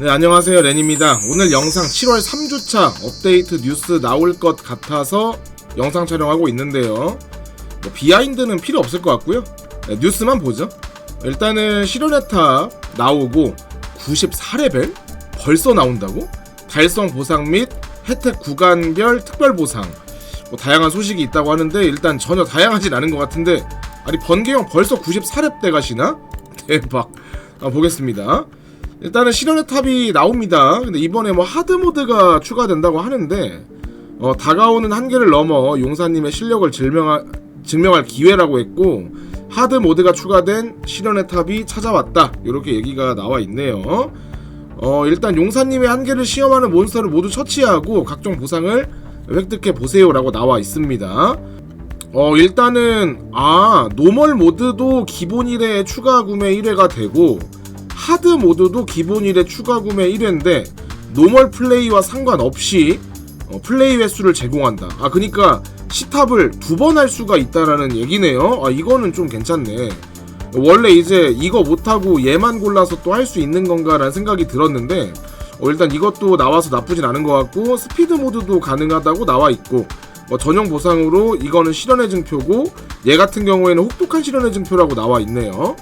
네 안녕하세요. 렌입니다. 오늘 영상 7월 3주차 업데이트 뉴스 나올 것 같아서 영상 촬영하고 있는데요. 뭐 비하인드는 필요 없을 것 같고요. 네, 뉴스만 보죠. 일단은 실현의 탑 나오고 94레벨? 벌써 나온다고? 달성 보상 및 혜택 구간별 특별 보상. 뭐 다양한 소식이 있다고 하는데 일단 전혀 다양하진 않은 것 같은데. 아니 번개형 벌써 94렙 대 가시나? 대박. 아, 보겠습니다 일단은 실현의 탑이 나옵니다. 근데 이번에 뭐 하드 모드가 추가된다고 하는데 어, 다가오는 한계를 넘어 용사님의 실력을 증명할, 증명할 기회라고 했고 하드 모드가 추가된 실현의 탑이 찾아왔다. 이렇게 얘기가 나와 있네요. 어, 일단 용사님의 한계를 시험하는 몬스터를 모두 처치하고 각종 보상을 획득해 보세요라고 나와 있습니다. 어 일단은 아 노멀 모드도 기본 1회 추가 구매 1회가 되고 하드 모드도 기본 1회 추가 구매 1회인데 노멀 플레이와 상관없이 어, 플레이 횟수를 제공한다. 아 그니까 시탑을 두 번 할 수가 있다라는 얘기네요. 아 이거는 좀 괜찮네. 원래 이제 이거 못하고 얘만 골라서 또 할 수 있는 건가라는 생각이 들었는데 어, 일단 이것도 나와서 나쁘진 않은 것 같고 스피드 모드도 가능하다고 나와 있고 뭐 전용 보상으로 이거는 실현의 증표고 얘 같은 경우에는 혹독한 실현의 증표라고 나와 있네요.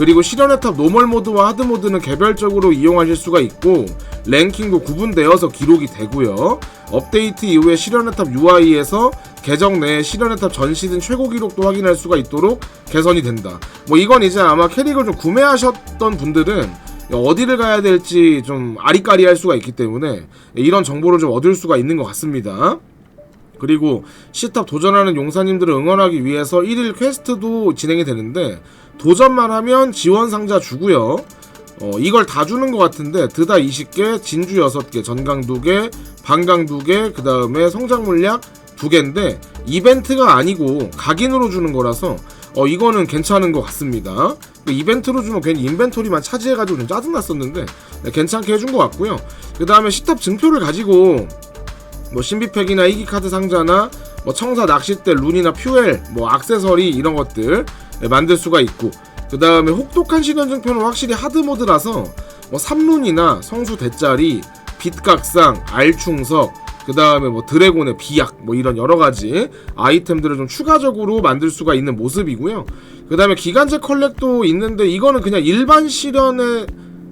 그리고 실현의 탑 노멀 모드와 하드 모드는 개별적으로 이용하실 수가 있고 랭킹도 구분되어서 기록이 되고요. 업데이트 이후에 실현의 탑 UI에서 계정 내에 실현의 탑 전 시즌 최고 기록도 확인할 수가 있도록 개선이 된다. 뭐 이건 이제 아마 캐릭을 좀 구매하셨던 분들은 어디를 가야 될지 좀 아리까리할 수가 있기 때문에 이런 정보를 좀 얻을 수가 있는 것 같습니다. 그리고 시탑 도전하는 용사님들을 응원하기 위해서 1일 퀘스트도 진행이 되는데 도전만 하면 지원 상자 주고요. 어, 이걸 다 주는 것 같은데 드다 20개, 진주 6개, 전강 2개, 방강 2개, 그 다음에 성장 물약 2개인데 이벤트가 아니고 각인으로 주는 거라서 어, 이거는 괜찮은 것 같습니다. 그 이벤트로 주면 괜히 인벤토리만 차지해가지고 좀 짜증났었는데 네, 괜찮게 해준 것 같고요. 그 다음에 시탑 증표를 가지고 뭐 신비팩이나 이기 카드 상자나 뭐 청사 낚싯대 룬이나 퓨엘 뭐 악세서리 이런 것들 예, 만들 수가 있고 그 다음에 혹독한 신현증표는 확실히 하드 모드라서 뭐 삼룬이나 성수 대짜리 빛각상 알충석 그 다음에 뭐 드래곤의 비약 뭐 이런 여러 가지 아이템들을 좀 추가적으로 만들 수가 있는 모습이고요. 그 다음에 기간제 컬렉도 있는데 이거는 그냥 일반 실현의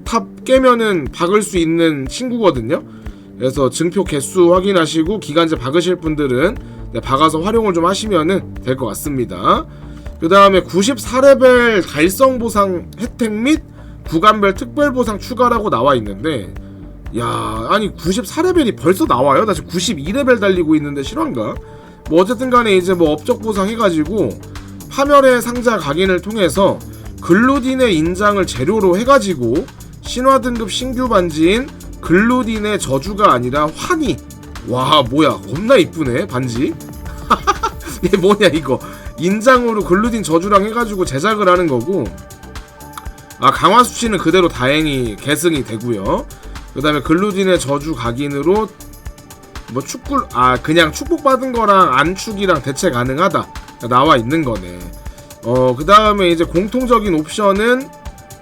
탑 깨면은 박을 수 있는 친구거든요. 그래서 증표 개수 확인하시고 기간제 박으실 분들은 네, 박아서 활용을 좀 하시면은 될 것 같습니다. 그 다음에 94레벨 달성 보상 혜택 및 구간별 특별 보상 추가라고 나와 있는데 야 아니 94레벨이 벌써 나와요? 나 지금 92레벨 달리고 있는데 실화인가? 뭐 어쨌든 간에 이제 뭐 업적 보상 해가지고 파멸의 상자 각인을 통해서 글루딘의 인장을 재료로 해가지고 신화 등급 신규 반지인 글루딘의 저주가 아니라 환희 와 뭐야 겁나 이쁘네 반지 얘 뭐냐 이거 인장으로 글루딘 저주랑 해가지고 제작을 하는 거고 아 강화 수치는 그대로 다행히 계승이 되고요. 그 다음에 글루딘의 저주 각인으로 뭐 축구 아 그냥 축복받은 거랑 안축이랑 대체 가능하다. 나와 있는 거네. 어그 다음에 이제 공통적인 옵션은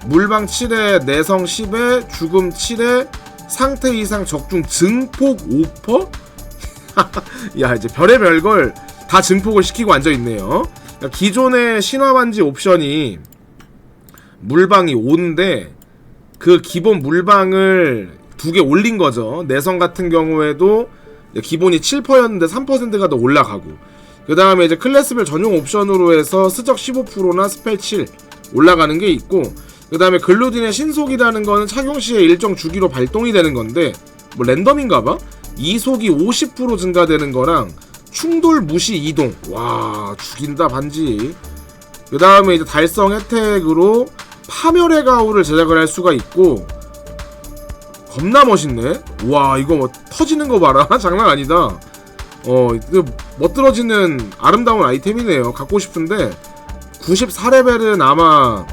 물방 7회 내성 10회 죽음 7회 상태 이상 적중 증폭 5%? 야 이제 별의별 걸 다 증폭을 시키고 앉아 있네요. 그러니까 기존의 신화 반지 옵션이 물방이 5인데 그 기본 물방을 두 개 올린 거죠. 내성 같은 경우에도 기본이 7%였는데 3%가 더 올라가고 그 다음에 이제 클래스별 전용 옵션으로 해서 스적 15%나 스펠 7 올라가는 게 있고 그 다음에 글루딘의 신속이라는 거는 착용 시에 일정 주기로 발동이 되는 건데 뭐 랜덤인가 봐? 이속이 50% 증가되는 거랑 충돌 무시 이동. 와 죽인다 반지. 그 다음에 이제 달성 혜택으로 파멸의 가오를 제작을 할 수가 있고 겁나 멋있네. 와 이거 뭐 터지는 거 봐라. 장난 아니다. 어 멋들어지는 아름다운 아이템이네요. 갖고 싶은데 94레벨은 아마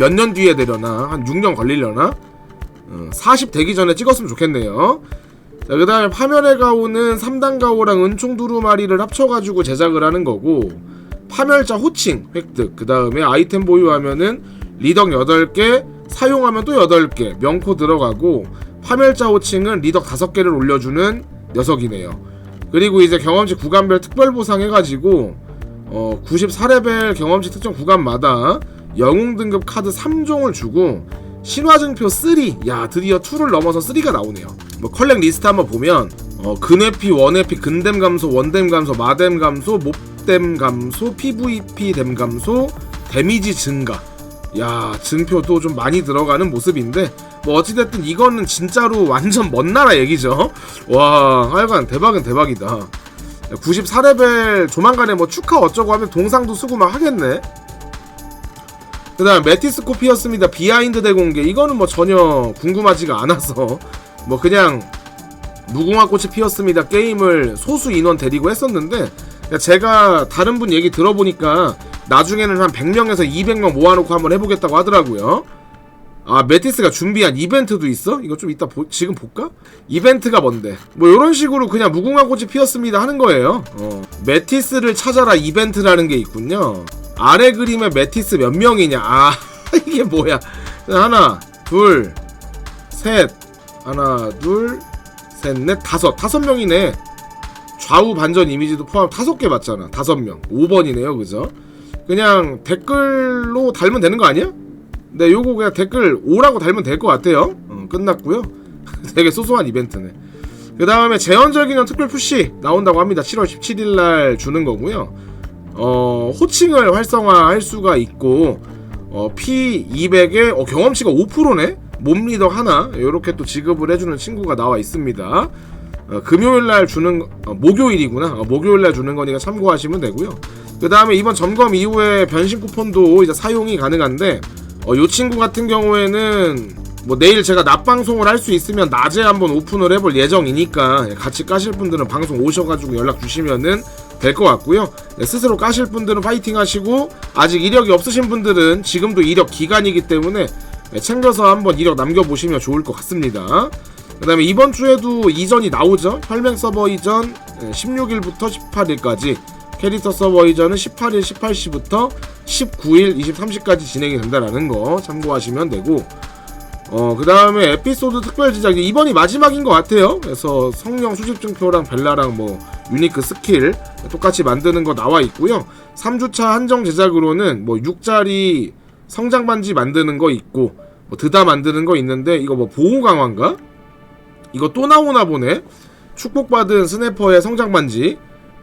몇 년 뒤에 되려나? 한 6년 걸리려나? 어, 40 되기 전에 찍었으면 좋겠네요 자, 그 다음에 파멸의 가오는 3단 가오랑 은총 두루마리를 합쳐가지고 제작을 하는 거고 파멸자 호칭 획득 그 다음에 아이템 보유하면은 리덕 8개 사용하면 또 8개 명코 들어가고 파멸자 호칭은 리덕 5개를 올려주는 녀석이네요. 그리고 이제 경험치 구간별 특별 보상 해가지고 어 94레벨 경험치 특정 구간마다 영웅 등급 카드 3종을 주고 신화증표 3, 야 드디어 2를 넘어서 3가 나오네요. 뭐 컬렉 리스트 한번 보면 어, 근회피, 원회피, 근댐 감소, 원댐 감소, 마댐 감소, 몹댐 감소, PVP 댐 감소, 데미지 증가. 야 증표도 좀 많이 들어가는 모습인데 뭐 어찌됐든 이거는 진짜로 완전 먼 나라 얘기죠. 와 하여간 대박은 대박이다. 94레벨 조만간에 뭐 축하 어쩌고 하면 동상도 쓰고 막 하겠네. 그 다음 메티스 코피였습니다. 비하인드 대공개. 이거는 뭐 전혀 궁금하지가 않아서 뭐 그냥 무궁화 꽃이 피었습니다. 게임을 소수 인원 데리고 했었는데 제가 다른 분 얘기 들어보니까 나중에는 한 100명에서 200명 모아놓고 한번 해보겠다고 하더라고요. 아 메티스가 준비한 이벤트도 있어? 이거 좀 이따 보- 지금 볼까? 이벤트가 뭔데? 뭐 이런 식으로 그냥 무궁화 꽃이 피었습니다 하는 거예요. 어. 메티스를 찾아라 이벤트라는 게 있군요. 아래 그림에 메티스 몇 명이냐? 아 이게 뭐야? 하나, 둘, 셋, 하나, 둘, 셋, 넷, 다섯, 다섯 명이네. 좌우 반전 이미지도 포함 다섯 개 맞잖아. 다섯 명, 5번이네요, 그죠? 그냥 댓글로 달면 되는 거 아니야? 네, 요거 그냥 댓글 5라고 달면 될 것 같아요. 어, 끝났고요. 되게 소소한 이벤트네. 그 다음에 재헌절 기념 특별 푸시 나온다고 합니다. 7월 17일 날 주는 거고요. 어, 호칭을 활성화할 수가 있고, 어, P200에 어, 경험치가 5%네? 몸리더 하나, 이렇게 또 지급을 해주는 친구가 나와 있습니다. 어, 금요일 날 주는, 어, 목요일이구나. 어, 목요일 날 주는 거니까 참고하시면 되고요. 그 다음에 이번 점검 이후에 변신 쿠폰도 이제 사용이 가능한데, 어, 요 친구 같은 경우에는 뭐 내일 제가 낮 방송을 할 수 있으면 낮에 한번 오픈을 해볼 예정이니까 같이 까실 분들은 방송 오셔가지고 연락 주시면은 될 것 같고요. 네, 스스로 까실 분들은 파이팅 하시고 아직 이력이 없으신 분들은 지금도 이력 기간이기 때문에 네, 챙겨서 한번 이력 남겨보시면 좋을 것 같습니다. 그 다음에 이번 주에도 이전이 나오죠. 혈맹 서버 이전 16일부터 18일까지 캐릭터 서버 이전은 18일 18시부터 19일 23시까지 진행이 된다라는 거 참고하시면 되고 어, 그 다음에 에피소드 특별 제작 이번이 마지막인 것 같아요. 그래서 성령 수집증표랑 벨라랑 뭐 유니크 스킬 똑같이 만드는 거 나와 있고요. 3주차 한정 제작으로는 뭐 6짜리 성장 반지 만드는 거 있고 뭐 드다 만드는 거 있는데 이거 뭐 보호 강화인가? 이거 또 나오나 보네. 축복받은 스네퍼의 성장 반지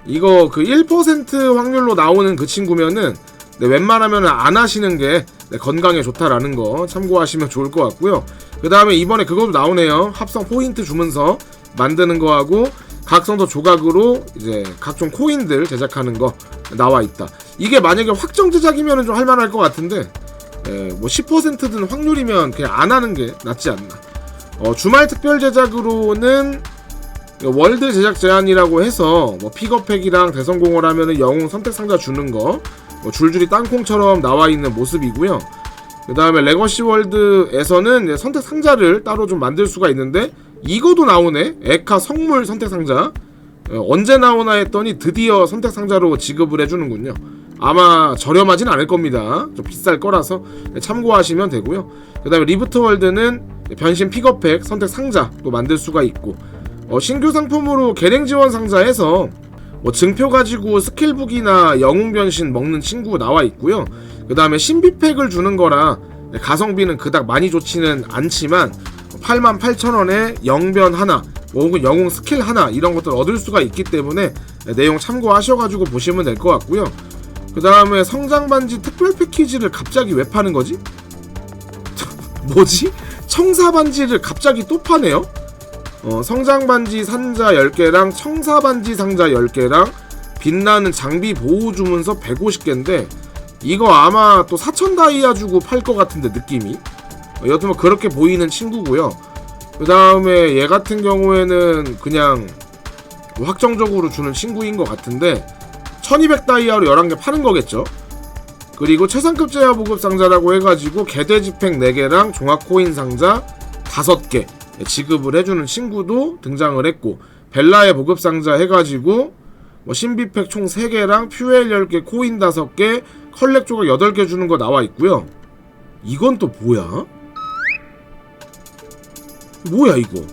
이거 그 1% 확률로 나오는 그 친구면은 네, 웬만하면 안 하시는 게 네, 건강에 좋다라는 거 참고하시면 좋을 것 같고요. 그 다음에 이번에 그것도 나오네요. 합성 포인트 주문서 만드는 거하고 각성도 조각으로 이제 각종 코인들 제작하는 거 나와 있다. 이게 만약에 확정 제작이면 좀 할만할 것 같은데 예, 뭐 10%든 확률이면 그냥 안 하는 게 낫지 않나. 어, 주말 특별 제작으로는 월드 제작 제한이라고 해서 뭐 픽업팩이랑 대성공을 하면은 영웅 선택 상자 주는 거뭐 줄줄이 땅콩처럼 나와 있는 모습이고요. 그 다음에 레거시 월드에서는 선택 상자를 따로 좀 만들 수가 있는데 이거도 나오네. 에카 성물 선택 상자. 어, 언제 나오나 했더니 드디어 선택 상자로 지급을 해주는군요. 아마 저렴하진 않을 겁니다. 좀 비쌀 거라서 참고하시면 되고요. 그 다음에 리부트 월드는 변신 픽업팩 선택 상자 또 만들 수가 있고 어, 신규 상품으로 개랭 지원 상자에서 뭐 증표 가지고 스킬북이나 영웅 변신 먹는 친구 나와 있고요. 그 다음에 신비팩을 주는 거라 가성비는 그닥 많이 좋지는 않지만 88,000원에 영변 하나 뭐 혹은 영웅 스킬 하나 이런 것들 얻을 수가 있기 때문에 내용 참고하셔가지고 보시면 될 것 같고요. 그 다음에 성장 반지 특별 패키지를 갑자기 왜 파는 거지? 뭐지? 청사 반지를 갑자기 또 파네요? 어, 성장 반지 상자 10개랑 청사 반지 상자 10개랑 빛나는 장비 보호 주문서 150개인데 이거 아마 또 4천 다이아 주고 팔 것 같은데 느낌이 어, 여튼 뭐 그렇게 보이는 친구고요. 그 다음에 얘 같은 경우에는 그냥 뭐 확정적으로 주는 친구인 것 같은데 1200 다이아로 11개 파는 거겠죠. 그리고 최상급 제야 보급 상자라고 해가지고 개대 집행 4개랑 종합 코인 상자 5개 지급을 해주는 친구도 등장을 했고 벨라의 보급 상자 해가지고 뭐 신비팩 총 3개랑 퓨엘 10개 코인 5개 컬렉 조각 8개 주는 거 나와 있고요 이건 또 뭐야? 뭐야 이거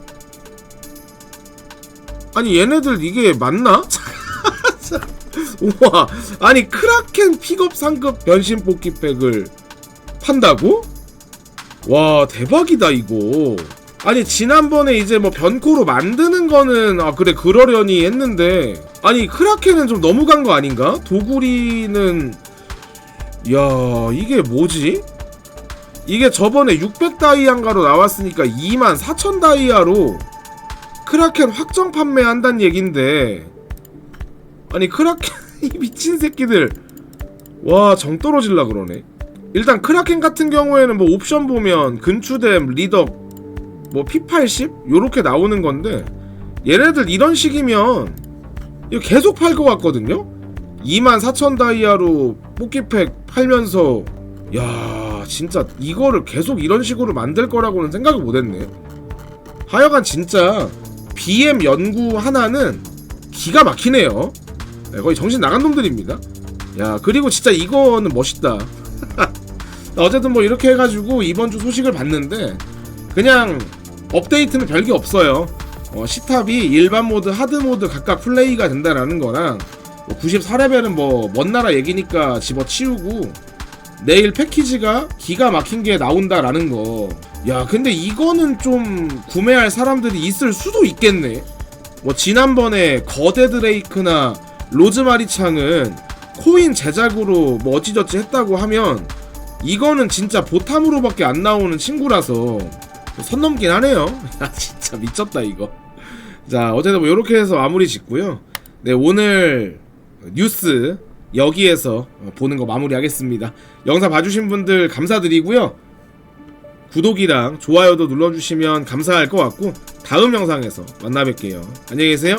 아니 얘네들 이게 맞나? 우와 아니 크라켄 픽업 상급 변신 뽑기팩을 판다고? 와 대박이다 이거 아니 지난번에 이제 뭐 변코로 만드는 거는 아 그래 그러려니 했는데 아니 크라켄은 좀 너무 간 거 아닌가? 도구리는 야 이게 뭐지? 이게 저번에 600 다이아인가로 나왔으니까 2만 4천 다이아로 크라켄 확정 판매한다는 얘긴데 아니 크라켄 이 미친 새끼들 와 정 떨어질라 그러네 일단 크라켄 같은 경우에는 뭐 옵션 보면 근추댐 리덕 뭐 P80 요렇게 나오는 건데 얘네들 이런 식이면 이거 계속 팔 것 같거든요? 24,000 다이아로 뽑기팩 팔면서 야 진짜 이거를 계속 이런 식으로 만들 거라고는 생각을 못했네. 하여간 진짜 BM 연구 하나는 기가 막히네요. 네, 거의 정신 나간 놈들입니다. 야 그리고 진짜 이거는 멋있다. 어쨌든 뭐 이렇게 해가지고 이번 주 소식을 봤는데 그냥 업데이트는 별게 없어요 어, 시탑이 일반 모드, 하드 모드 각각 플레이가 된다라는 거랑 94레벨은 뭐 먼 나라 얘기니까 집어치우고 내일 패키지가 기가 막힌 게 나온다라는 거. 야, 근데 이거는 좀 구매할 사람들이 있을 수도 있겠네. 뭐 지난번에 거대 드레이크나 로즈마리 창은 코인 제작으로 뭐 어찌저찌 했다고 하면 이거는 진짜 보탐으로밖에 안 나오는 친구라서 선 넘긴 하네요. 야, 진짜 미쳤다 이거. 자, 어쨌든 뭐 이렇게 해서 마무리 짓고요. 네, 오늘 뉴스 여기에서 보는 거 마무리하겠습니다. 영상 봐주신 분들 감사드리고요. 구독이랑 좋아요도 눌러주시면 감사할 것 같고 다음 영상에서 만나 뵐게요. 안녕히 계세요.